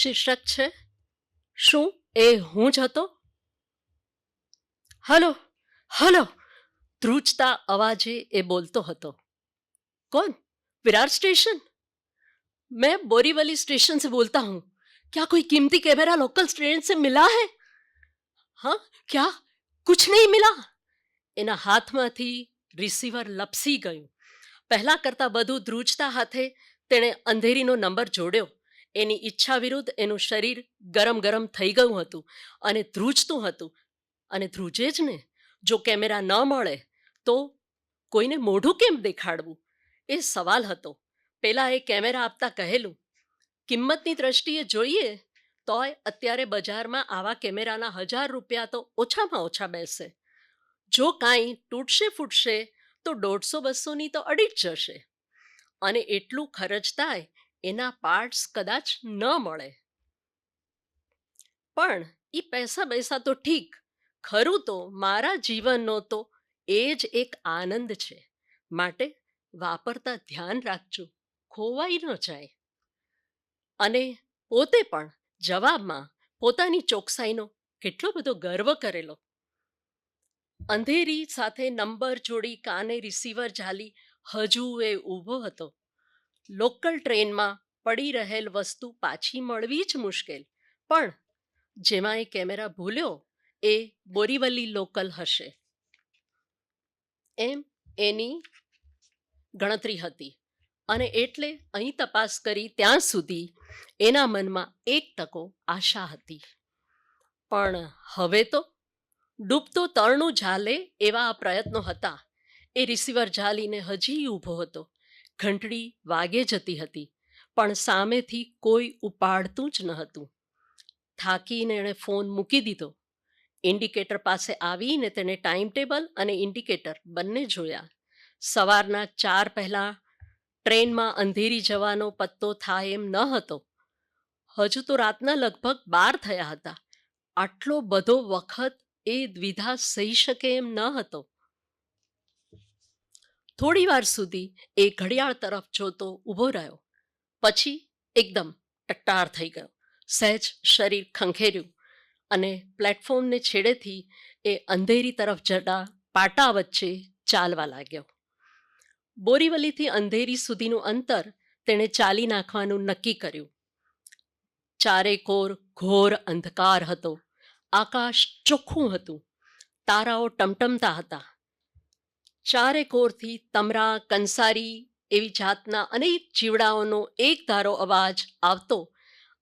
શીર્ષક છે શું એ હું જ હતો હલો હલો ધ્રુજતા અવાજે એ બોલતો હતો कौन विरार स्टेशन मैं बोरीवली स्टेशन से बोलता हूँ क्या कोई कीमती कैमरा लोकल ट्रेन से मिला है हाँ क्या कुछ नहीं मिला એના હાથમાંથી રિસીવર લપસી ગયું પહેલાં કરતાં બધું ધ્રુજતા હાથે તેણે અંધેરીનો નંબર જોડ્યો એની ઈચ્છા વિરુદ્ધ એનું શરીર ગરમ ગરમ થઈ ગયું હતું અને ધ્રુજતું હતું. અને ધ્રુજે જ ને, જો કેમેરા ન મળે, તો કોઈને મોઢું કેમ દેખાડવું? એ સવાલ હતો. પહેલાં એ કેમેરા આપતા કહેલું, કિંમતની દ્રષ્ટિએ જોઈએ, તોય અત્યારે બજારમાં આવા કેમેરાના હજાર રૂપિયા તો ઓછામાં ઓછા બેસે. જો કાંઈ તૂટશે ફૂટશે, તો દોઢસો બસોની તો અડી જ જશે. અને એટલું ખર્ચતાય એના પાર્ટ્સ કદાચ ન મળે. પણ એ પૈસા પૈસા તો ઠીક, ખરું તો મારા જીવનનો તો એ જ એક આનંદ છે. માટે વાપરતા ધ્યાન રાખજો, ખોવાઈ ન જાય. અને પોતે પણ જવાબમાં પોતાની ચોકસાઈનો કેટલો બધો ગર્વ કરેલો. અંધેરી સાથે નંબર જોડી કાને રિસીવર ઝાલી હજુ એ ઊભો હતો. લોકલ ટ્રેનમાં પડી રહેલ વસ્તુ પાછી મળવી જ મુશ્કેલ. પણ જેમાં એ કેમેરા ભૂલ્યો, એ બોરીવલી લોકલ હશે. એમ એની ગણતરી હતી. અને એટલે અહીં તપાસ કરી ત્યાં સુધી એના મનમાં એક તકો આશા હતી. પણ હવે તો ડૂબતો તરણું ઝાલે એવા આ પ્રયત્નો હતા. એ રિસીવર ઝાલીને હજી ઊભો હતો. ઘંટડી વાગે જતી હતી, પણ સામેથી કોઈ ઉપાડતું જ ન હતું. થાકીને એણે ફોન મૂકી દીધો. ઇન્ડિકેટર પાસે આવીને તેણે ટાઈમ ટેબલ અને ઇન્ડિકેટર બંને જોયા. સવારના ચાર પહેલાં ટ્રેનમાં અંધેરી જવાનો પત્તો થાય એમ ન હતો. હજુ તો રાતના લગભગ બાર થયા હતા. આટલો બધો વખત એ દ્વિધા સહી શકે એમ ન હતો. થોડી વાર સુધી એ ઘડિયાળ તરફ જોતો ઊભો રહ્યો. પછી એકદમ ટટ્ટાર થઈ ગયો. સહેજ શરીર ખંખેર્યું અને પ્લેટફોર્મને છેડેથી એ અંધેરી તરફ જતા પાટા વચ્ચે ચાલવા લાગ્યો. બોરીવલીથી અંધેરી સુધીનું અંતર તેણે ચાલી નાખવાનું નક્કી કર્યું. ચારેકોર ઘોર અંધકાર હતો. આકાશ ચોખ્ખું હતું. તારાઓ ટમટમતા હતા. ચારે કોરથી તમરા, કંસારી એવી જાતના અનેક જીવડાઓનો એક ધારો અવાજ આવતો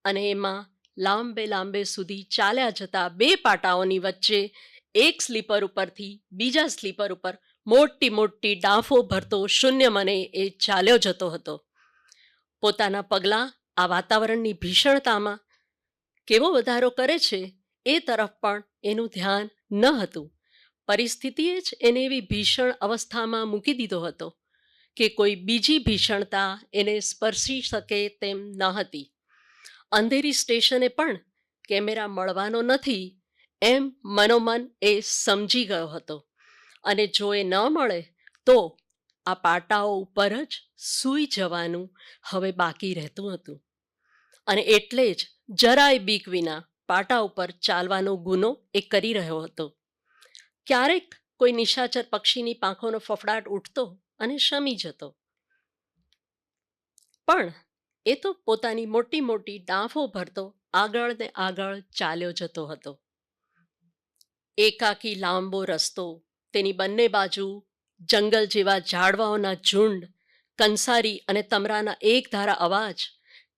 અને એમાં લાંબે લાંબે સુધી ચાલ્યા જતા બે પાટાઓની વચ્ચે એક સ્લીપર ઉપરથી બીજા સ્લીપર ઉપર મોટી મોટી ડાંફો ભરતો શૂન્ય મને એ ચાલ્યો જતો હતો. પોતાના પગલાં આ વાતાવરણની ભીષણતામાં કેવો વધારો કરે છે એ તરફ પણ એનું ધ્યાન ન હતું. પરિસ્થિતિએ જ એને એવી ભીષણ અવસ્થામાં મૂકી દીધો હતો કે કોઈ બીજી ભીષણતા એને સ્પર્શી શકે તેમ ન હતી. અંધેરી સ્ટેશને પણ કેમેરા મળવાનો નથી એમ મનોમન એ સમજી ગયો હતો અને જો એ ન મળે તો આ પાટાઓ ઉપર જ સૂઈ જવાનું હવે બાકી રહેતું હતું. અને એટલે જ જરાય બીક વિના પાટા ઉપર ચાલવાનો ગુનો એ કરી રહ્યો હતો. ક્યારેક કોઈ નિશાચર પક્ષીની પાંખોનો ફફડાટ ઉઠતો અને શમી જતો. પણ એ તો પોતાની મોટી મોટી ડાંફો ભરતો આગળ ને આગળ ચાલ્યો જતો હતો. એકાકી લાંબો રસ્તો, તેની બંને બાજુ જંગલ જેવા ઝાડવાઓના ઝુંડ, કંસારી અને તમરાના એક ધારા અવાજ,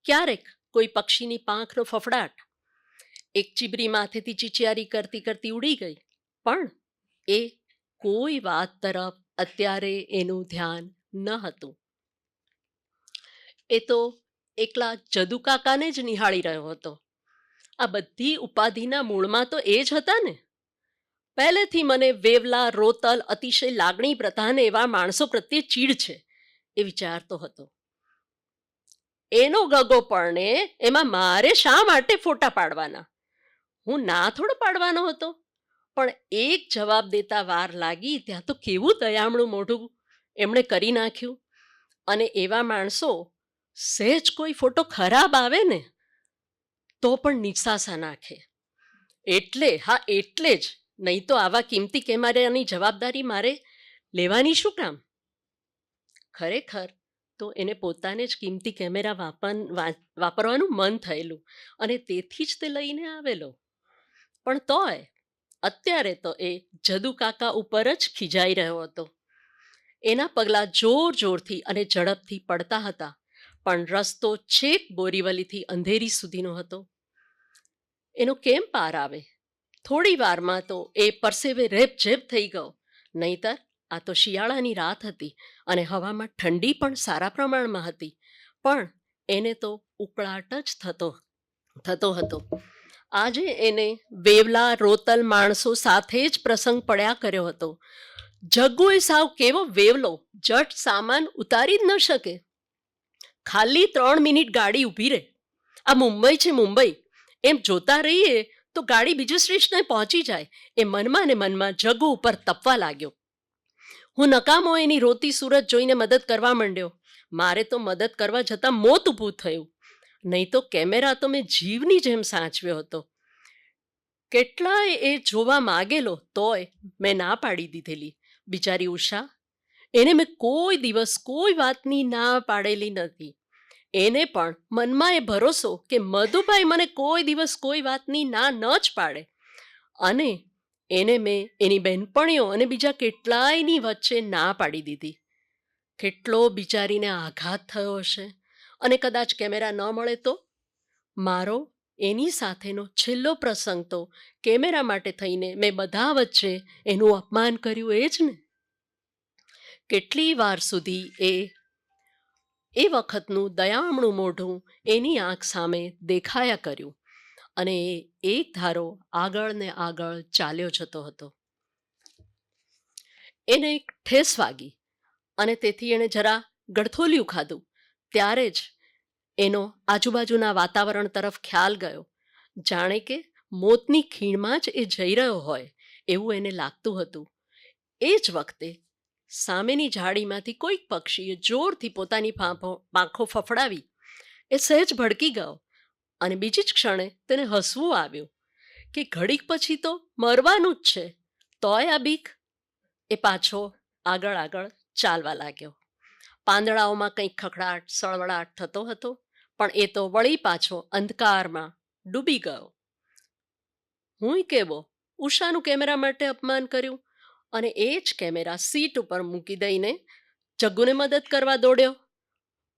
ક્યારેક કોઈ પક્ષીની પાંખનો ફફડાટ. એક ચીબરી માથેથી ચીચિયારી કરતી કરતી ઉડી ગઈ, પણ એ કોઈ વાત તરફ અત્યારે એનું ધ્યાન ન હતું. એ તો એકલા જદુકાકાને જ નિહાળી રહ્યો હતો. આ બધી ઉપાધિના મૂળમાં તો એ જ હતા ને? પહેલેથી મને વેવલા, રોતલ અતિશય લાગણી પ્રધાન એવા માણસો પ્રત્યે ચીડ છે, એ વિચારતો હતો. એનો ગગો પરણે એમાં મારે શા માટે ફોટા પાડવાના? હું ના થોડો પાડવાનો હતો? પણ એક જવાબ દેતા વાર લાગી, ત્યાં તો કેવું દયામણું મોઢું એમણે કરી નાખ્યું. અને એવા માણસો, સહેજ કોઈ ફોટો ખરાબ આવે ને, તો પણ નિશાસા નાખે. એટલે, હા, એટલે જ. નહીં તો આવા કિંમતી કેમેરાની જવાબદારી મારે લેવાની શું કામ? ખરેખર તો એને પોતાને જ કિંમતી કેમેરા વાપન વાપરવાનું મન થયેલું. અને તેથી જ તે લઈને આવેલો. પણ તોય અત્યારે તો એ જદુ કાકા ઉપર જ ખીજાઈ રહ્યો હતો. એના પગલાં જોર જોરથી અને ઝડપથી પડતા હતા, પણ રસ્તો છેક બોરીવલીથી અંધેરી સુધીનો હતો. એનો કેમ પાર આવે? થોડી વારમાં તો એ પરસેવે રેપઝેપ થઈ ગયો, નહીતર આ તો શિયાળાની રાત હતી અને હવામાં ઠંડી પણ સારા પ્રમાણમાં હતી, પણ એને તો ઉકળાટ જ થતો થતો હતો. આજે એને વેવલા, રોતલ માણસો સાથે જ પ્રસંગ પડ્યા કર્યો હતો. જગ્ગુએ સાવ કેવો વેવલો, જટ સામાન ઉતારી જ ન શકે. ખાલી ત્રણ મિનિટ ગાડી ઊભી રહે. આ મુંબઈ છે મુંબઈ. એમ જોતા રહીએ તો ગાડી બીજું સ્ટેશને પહોંચી જાય. એ મનમાં ને મનમાં જગ્ગુ ઉપર તપવા લાગ્યો. હું નકામો એની રોતી સુરત જોઈને મદદ કરવા માંડ્યો. મારે તો મદદ કરવા જતાં મોત ઊભું થયું. નહીં તો કેમેરા તો મેં જીવની જેમ સાચવ્યો હતો. કેટલાય એ જોવા માગેલો તોય મેં ના પાડી દીધેલી. બિચારી ઉષા, એને મેં કોઈ દિવસ કોઈ વાતની ના પાડેલી નથી. એને પણ મનમાં એ ભરોસો કે મધુભાઈ મને કોઈ દિવસ કોઈ વાતની ના ન જ પાડે. અને એને મેં એની બહેનપણીઓ અને બીજા કેટલાયની વચ્ચે ના પાડી દીધી. કેટલો બિચારીને આઘાત થયો હશે. અને કદાચ કેમેરા ન મળે તો? મારો, એની સાથેનો છેલ્લો પ્રસંગ તો કેમેરા માટે થઈને મેં બધા વચ્ચે એનું અપમાન કર્યું, એ જ ને? કેટલી વાર સુધી એ એ વખતનું દયામણું મોઢું એની આંખ સામે દેખાયા કર્યું અને એ એક ધારો આગળ ને આગળ ચાલ્યો જતો હતો. એને એક ઠેસ વાગી અને તેથી એણે જરા ગળથોલિયું ખાધું. ત્યારે જ એનો આજુબાજુના વાતાવરણ તરફ ખ્યાલ ગયો. જાણે કે મોતની ખીણમાં જ એ જઈ રહ્યો હોય એવું એને લાગતું હતું. એ જ વખતે સામેની ઝાડીમાંથી કોઈક પક્ષીએ જોરથી પોતાની પાંખો ફફડાવી. એ સહેજ ભડકી ગયો અને બીજી જ ક્ષણે તેને હસવું આવ્યું કે ઘડીક પછી તો મરવાનું જ છે. તોય આ બીક એ પાછો આગળ આગળ ચાલવા લાગ્યો. પાંદડાઓમાં કંઈક ખખડાટ, સળવળાટ થતો હતો, પણ એ તો વળી પાછો અંધકારમાં ડૂબી ગયો. હું કેવો? ઉષાનું કેમેરા માટે અપમાન કર્યું? અને એ જ કેમેરા સીટ ઉપર મૂકી દઈને જગ્ગુને મદદ કરવા દોડ્યો?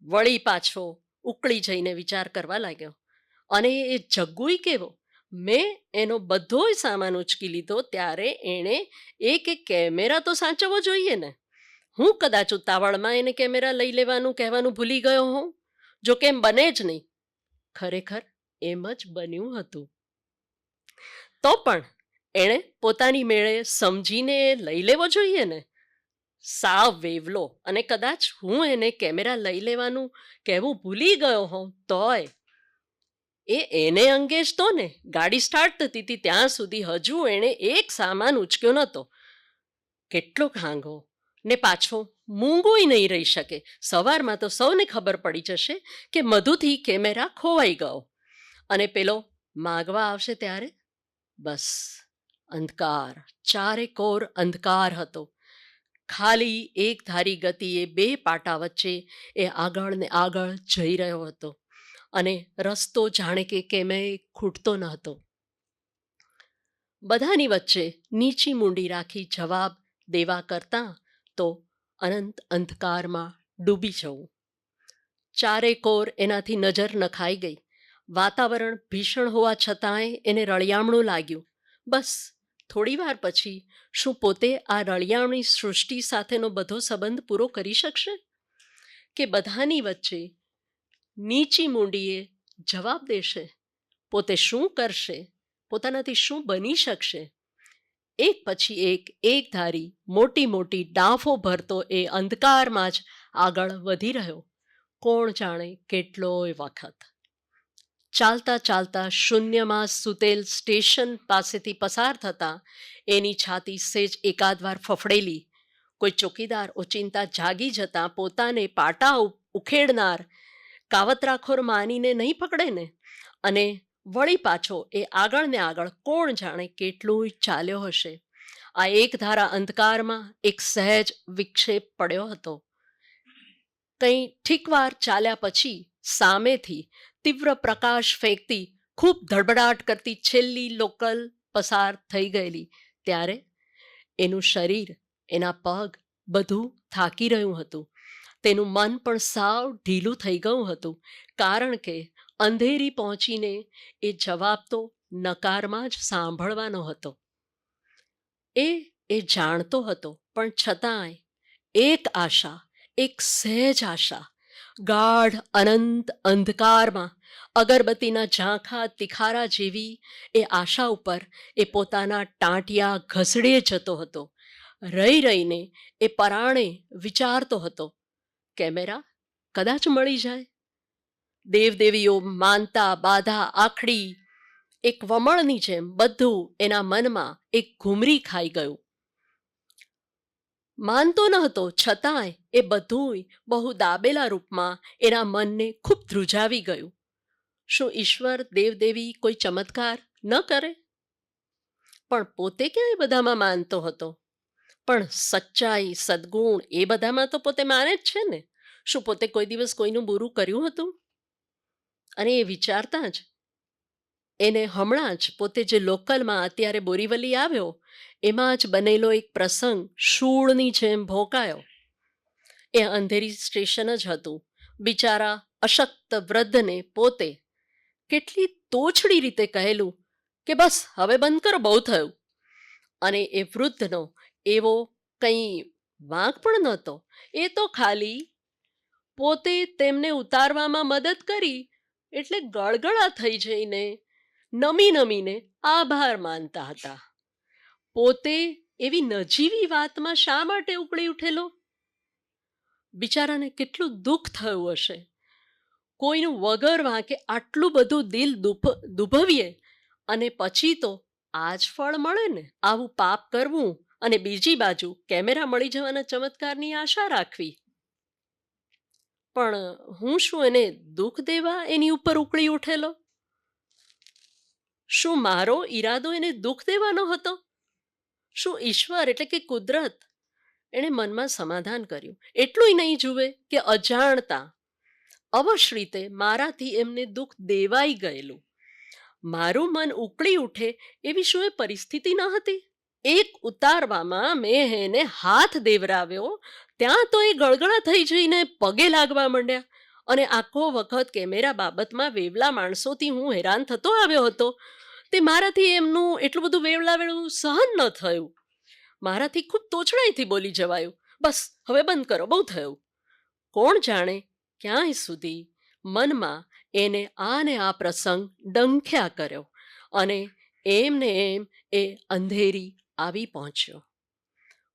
વળી પાછો ઉકળી જઈને વિચાર કરવા લાગ્યો. અને એ જગ્ગુય કેવો? મેં એનો બધોય સામાન ઉચકી લીધો, ત્યારે એણે એક કેમેરા તો સાચવવો જોઈએ ને. હું કદાચ ઉતાવળમાં એને કેમેરા લઈ લેવાનું કહેવાનું ભૂલી ગયો હોઉં? જો કેમ બને જ નહીં. ખરેખર એમ જ બન્યું હતું. તો પણ એણે પોતાની મેળે સમજીને લઈ લેવો જોઈએ ને? સાવ વેવલો અને કદાચ હું એને કેમેરા લઈ લેવાનું કહેવું ભૂલી ગયો હોઉં તોય. એ એને અંગે જ તો ને. ગાડી સ્ટાર્ટ થતી હતી ત્યાં સુધી હજુ એણે એક સામાન ઉચક્યો નહોતો. કેટલો ખાંગો ને પાછો મૂંગોય નહીં રહી શકે. સવારમાં તો સૌને ખબર પડી જશે કે મધુથી કેમેરા ખોવાઈ ગયો. અને પેલો, માગવા આવશે ત્યારે? બસ, અંધકાર, ચારે કોર અંધકાર હતો. ખાલી એક ધારી ગતિએ બે પાટા વચ્ચે એ આગળ ને આગળ જઈ રહ્યો હતો. અને રસ્તો જાણે કે કેમે ખૂટતો ન હતો. બધાની વચ્ચે નીચી મૂંડી રાખી જવાબ દેવા કરતાં તો અનંત અંધકારમાં ડૂબી જવું. ચારે કોર એનાથી નજર નખાઈ ગઈ. વાતાવરણ ભીષણ હોવા છતાંય એને રળિયામણું લાગ્યું. બસ થોડીવાર પછી શું પોતે આ રળિયામણી સૃષ્ટિ સાથેનો બધો સંબંધ પૂરો કરી શકશે? કે બધાની વચ્ચે નીચી મૂંડીએ જવાબ દેશે? પોતે શું કરશે? પોતાનાથી શું બની શકશે? એક પછી એક એક ધારી મોટી મોટી ડાંફો ભરતો એ અંધકારમાં જ આગળ વધી રહ્યો. કોણ જાણે કેટલોય વખત. ચાલતા ચાલતા શૂન્યમાં સૂતેલ સ્ટેશન પાસેથી પસાર થતાં એની છાતી સેજ એકાદ વાર ફફડેલી. કોઈ ચોકીદાર ઓચિંતા જાગી જતાં પોતાને પાટા ઉખેડનાર કાવતરાખોર માનીને નહીં પકડે ને? અને વળી પાછો એ આગળ ને આગળ કોણ જાણે કેટલું ચાલ્યો હશે. આ એક ધારા અંધકારમાં એક સહેજ વિક્ષેપ પડ્યો હતો. કંઈ ઠીકવાર ચાલ્યા પછી સામેથી તીવ્ર પ્રકાશ ફેંકતી ખૂબ ધડબડાટ કરતી છેલ્લી લોકલ પસાર થઈ ગયેલી. ત્યારે એનું શરીર, એના પગ બધું થાકી રહ્યું હતું. તેનું મન પણ સાવ ઢીલું થઈ ગયું હતું. કારણ કે અંધેરી પહોંચીને એ જવાબ તો નકારમાં જ સાંભળવાનો હતો. એ એ જાણતો હતો, પણ છતાંય એક આશા, એક સહેજ આશા, ગાઢ, અનંત અંધકારમાં, અગરબત્તીના ઝાંખા તિખારા જેવી એ આશા ઉપર એ પોતાના ટાંટિયા ઘસડે જતો હતો. રહી રહીને એ પરાણે વિચારતો હતો, કેમેરા, કદાચ મળી જાય? દેવદેવીઓ માનતા, બાધા, આખડી, એક વમળની જેમ બધું એના મનમાં એક ઘૂમરી ખાઈ ગયું. માનતો ન હતો, છતાંય એ બધુંય બહુ દાબેલા રૂપમાં એના મનને ખૂબ ધ્રુજાવી ગયું. શું ઈશ્વર દેવદેવી કોઈ ચમત્કાર ન કરે? પણ પોતે ક્યાંય બધામાં માનતો હતો? પણ સચ્ચાઈ, સદગુણ એ બધામાં તો પોતે માને જ છે ને. શું પોતે કોઈ દિવસ કોઈનું બુરું કર્યું હતું? અને એ વિચારતા જ, એને હમણાં જ પોતે જે લોકલમાં અત્યારે બોરીવલી આવ્યો, એમાં જ બનેલો એક પ્રસંગ શૂળની જેમ ભોંકાયો. એ અંધેરી સ્ટેશન જ હતું. બિચારા અશક્ત વૃદ્ધને પોતે કેટલી તોછડી રીતે કહેલું કે બસ હવે બંધ કરો, બહુ થયું. અને એ વૃદ્ધનો એવો કંઈ વાંક પણ નહોતો. એ તો ખાલી પોતે તેમને ઉતારવામાં મદદ કરી એટલે ગળગળા થઈ જઈને નમી નમીને આભાર માનતા હતા. પોતે એવી નજીવી વાતમાં શા માટે ઉકળી ઉઠેલો? બિચારાને કેટલું દુઃખ થયું હશે. કોઈનું વગર વાંકે આટલું બધું દિલ દુભ, દુભવીએ અને પછી તો આ જ ફળ મળે ને, આવું પાપ કરવું અને બીજી બાજુ કેમેરા મળી જવાના ચમત્કારની આશા રાખવી. પણ હું શું એને દુઃખ દેવા એની ઉપર ઉકળી ઉઠેલો? શું મારો ઈરાદો એને દુઃખ દેવાનો હતો શું ઈશ્વર એટલે કે કુદરત એણે મનમાં સમાધાન કર્યું? એટલું નહીં જુએ કે અજાણતા. અવશ રીતે મારાથી એમને દુઃખ દેવાઈ ગયેલું. મારું મન ઉકળી ઉઠે એવી શું એ પરિસ્થિતિ ન હતી? એક ઉતારવામાં મેં એને હાથ દેવરાવ્યો ત્યાં તો એ ગળગળા થઈ જઈને પગે લાગવા માંડ્યા અને આખો વખત કેમેરા બાબતમાં વેવલા માણસોથી હું હેરાન થતો આવ્યો હતો. તે મારાથી એમનું એટલું બધું વેવલાવેળું સહન ન થયું. મારાથી ખૂબ તોછડાઈથી બોલી જવાયું, બસ, હવે બંધ કરો, બહુ થયું. કોણ જાણે ક્યાંય સુધી મનમાં એને આ ને આ પ્રસંગ ડંખ્યા કર્યો અને એમ ને એમ એ અંધેરી આવી પહોંચ્યો.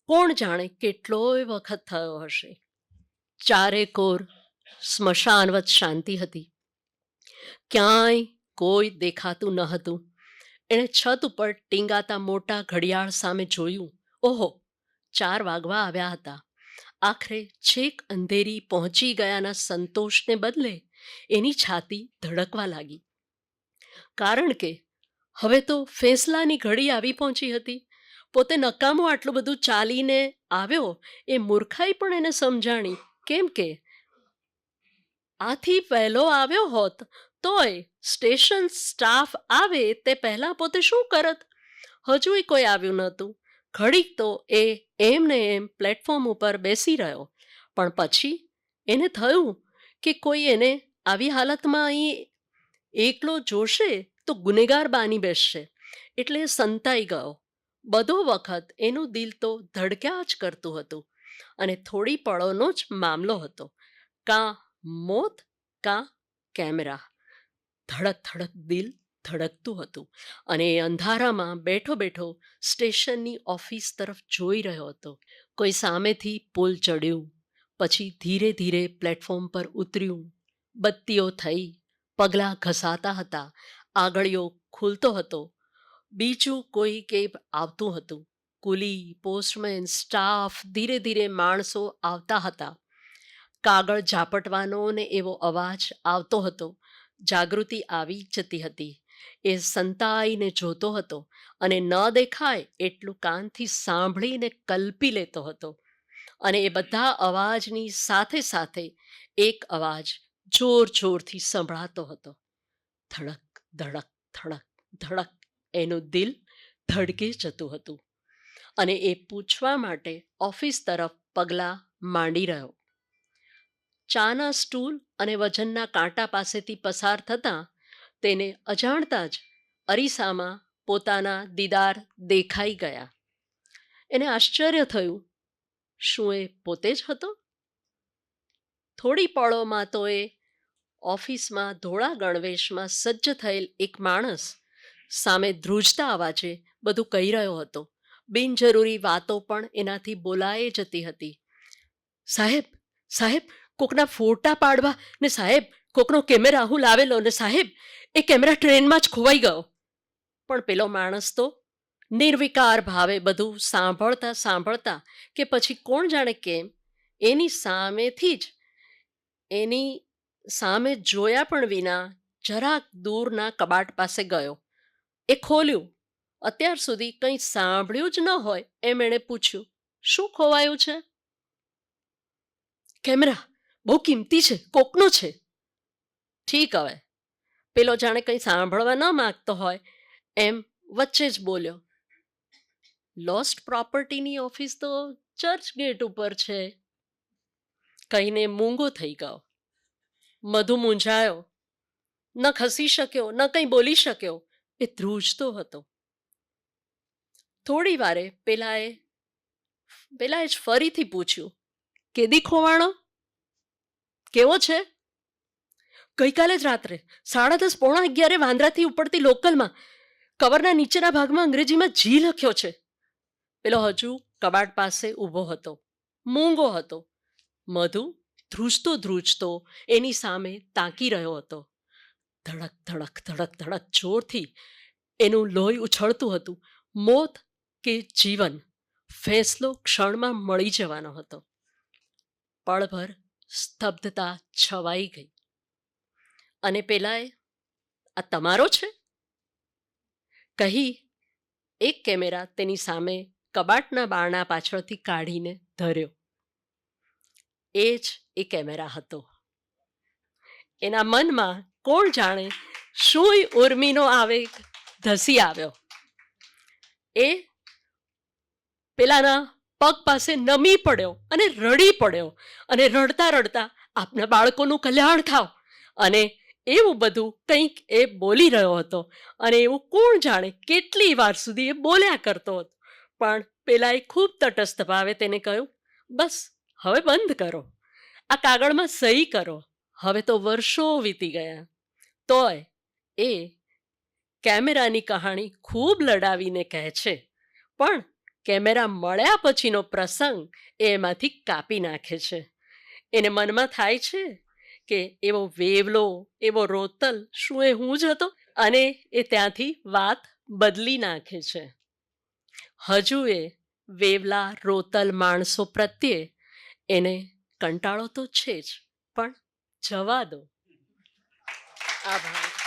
કોણ જાણે કેટલોય વખત થયો હશે? ચારે કોર સ્મશાનવત શાંતિ હતી. ક્યાંય કોઈ દેખાતું ન હતું. એણે છત ઉપર ટીંગાતા મોટા ઘડિયાળ સામે જોયું. ઓહો, ચાર વાગવા આવ્યા હતા. આખરે છેક અંધેરી પહોંચી ગયાના સંતોષને બદલે એની છાતી ધડકવા લાગી. કારણ કે હવે તો ફેંસલાની ઘડી આવી પહોંચી હતી. પોતે નકામો આટલું બધું ચાલીને આવ્યો, એ મૂર્ખાઈ પણ એને સમજાણી. કેમ કે? આથી પહેલો આવ્યો હોત, તોય સ્ટેશન સ્ટાફ આવે તે પહેલાં પોતે શું કરત? હજુય કોઈ આવ્યું નહોતું. ઘડીક તો એ એમ ને એમ પ્લેટફોર્મ ઉપર બેસી રહ્યો. પણ પછી એને થયું કે કોઈ એને આવી હાલતમાં અહીં એકલો જોશે તો ગુનેગાર બાની બેસશે. એટલે સંતાઈ ગયો. બધો વખત એનું દિલ તો ધડક્યા જ કરતું હતું અને થોડી પળોનો જ મામલો હતો. કાં મોત, કાં કેમેરા. ધડક ધડક દિલ ધડકતું હતું અને એ અંધારામાં બેઠો બેઠો સ્ટેશનની ઓફિસ તરફ જોઈ રહ્યો હતો. કોઈ સામેથી પુલ ચડ્યું, પછી ધીરે ધીરે પ્લેટફોર્મ પર ઉતર્યું. બત્તીઓ થઈ, પગલાં ઘસાતા હતા, આગળીઓ ખુલતો હતો બીજું કોઈ કેબ આવતું હતું. કુલી, પોસ્ટમેન, સ્ટાફ, ધીરે ધીરે માણસો આવતા હતા. કાગળ ઝાપટવાનો ને એવો અવાજ આવતો હતો. જાગૃતિ આવી જતી હતી. એ સંતાઈને જોતો હતો અને ન દેખાય એટલું કાનથી સાંભળીને કલ્પી લેતો હતો. અને એ બધા અવાજની સાથે સાથે એક અવાજ જોર જોરથી સંભળાતો હતો. ધડક ધડક ધડક ધડક એનું દિલ ધડકી જતું હતું અને એ પૂછવા માટે ઓફિસ તરફ પગલાં માંડી રહ્યો. ચાના સ્ટૂલ અને વજનના કાંટા પાસેથી પસાર થતાં તેને અજાણતા જ અરીસામાં પોતાના દીદાર દેખાઈ ગયા. એને આશ્ચર્ય થયું, શું એ પોતે જ હતો? થોડી પળોમાં તો એ ઓફિસમાં ધોળા ગણવેશમાં સજ્જ થયેલ એક માણસ સામે ધ્રુજતા અવાજે બધું કહી રહ્યો હતો. બિનજરૂરી વાતો પણ એનાથી બોલાઈ જતી હતી. સાહેબ સાહેબ, કોકના ફોટા પાડવા ને સાહેબ, કોકનો કેમેરા હું લાવેલો ને સાહેબ, એ કેમેરા ટ્રેનમાં જ ખોવાઈ ગયો. પણ પેલો માણસ તો નિર્વિકાર ભાવે બધું સાંભળતા સાંભળતા કે પછી કોણ જાણે કેમ એની સામેથી જ, એની સામે જોયા પણ વિના જરાક દૂરના કબાટ પાસે ગયો. એ ખોલ્યું. અત્યાર સુધી કંઈ સાંભળ્યું જ ન હોય એમ એણે પૂછ્યું, શું ખોવાયું છે? કેમેરા. બહુ કિંમતી છે, કોકનો છે. ઠીક હવે. પેલો જાણે કંઈ સાંભળવા ન માગતો હોય. એમ વચ્ચે જ બોલ્યો. લોસ્ટ પ્રોપર્ટીની ઓફિસ તો ચર્ચ ગેટ ઉપર છે. કહીને મૂંગો થઈ ગયો. મધુ મૂંઝાયો. ન ખસી શક્યો, ન કંઈ બોલી શક્યો. એ ધ્રુજતો હતો. થોડી વારે પેલાએ પેલાએ જ ફરીથી પૂછ્યું, કેદી ખોવાણો? કેવો છે? ગઈકાલે જ રાત્રે, સાડા દસ પોણા અગિયારે વાંદરાથી ઉપડતી લોકલમાં, કવરના નીચેના ભાગમાં અંગ્રેજીમાં જી લખ્યો છે. પેલો હજુ કબાટ પાસે ઊભો હતો મૂંગો હતો. મધુ ધ્રુજતો ધ્રુજતો એની સામે તાકી રહ્યો હતો. ધડક ધડક ધડક ધડક જોરથી એનું લોહી ઉછળતું હતું. મોત કે જીવન ફેંસલો ક્ષણમાં મળી જવાનો હતો. પળભર સ્તબ્ધતા છવાઈ ગઈ. અને પેલાએ, આ તમારો છે? કહી એક કેમેરા તેની સામે કબાટના બારણા પાછળથી કાઢીને ધર્યો. એ જ એ કેમેરા હતો. એના મનમાં કોણ જાણે શુંય ઉર્મીનો આવેગ ધસી આવ્યો. એ પેલાના પગ પાસે નમી પડ્યો અને રડી પડ્યો અને રડતા રડતા આપના બાળકોનું કલ્યાણ થાવ. અને એવું બધું કંઈક એ બોલી રહ્યો હતો અને એવું કોણ જાણે કેટલી વાર સુધી એ બોલ્યા કરતો હતો. પણ પેલાએ ખૂબ તટસ્થ ભાવે તેને કહ્યું, બસ, હવે બંધ કરો. આ કાગળમાં સહી કરો. હવે તો વર્ષો વીતી ગયા. તોય એ કેમેરાની કહાણી ખૂબ લડાવીને કહે છે. પણ કેમેરા મળ્યા પછીનો પ્રસંગ એમાંથી કાપી નાખે છે. એને મનમાં થાય છે કે એવો વેવલો, એવો રોતલ શું એ હું જ હતો? અને એ ત્યાંથી વાત બદલી નાખે છે. હજુ એ વેવલા, રોતલ માણસો પ્રત્યે એને કંટાળો તો છે જ, પણ જવા દો. આભાર.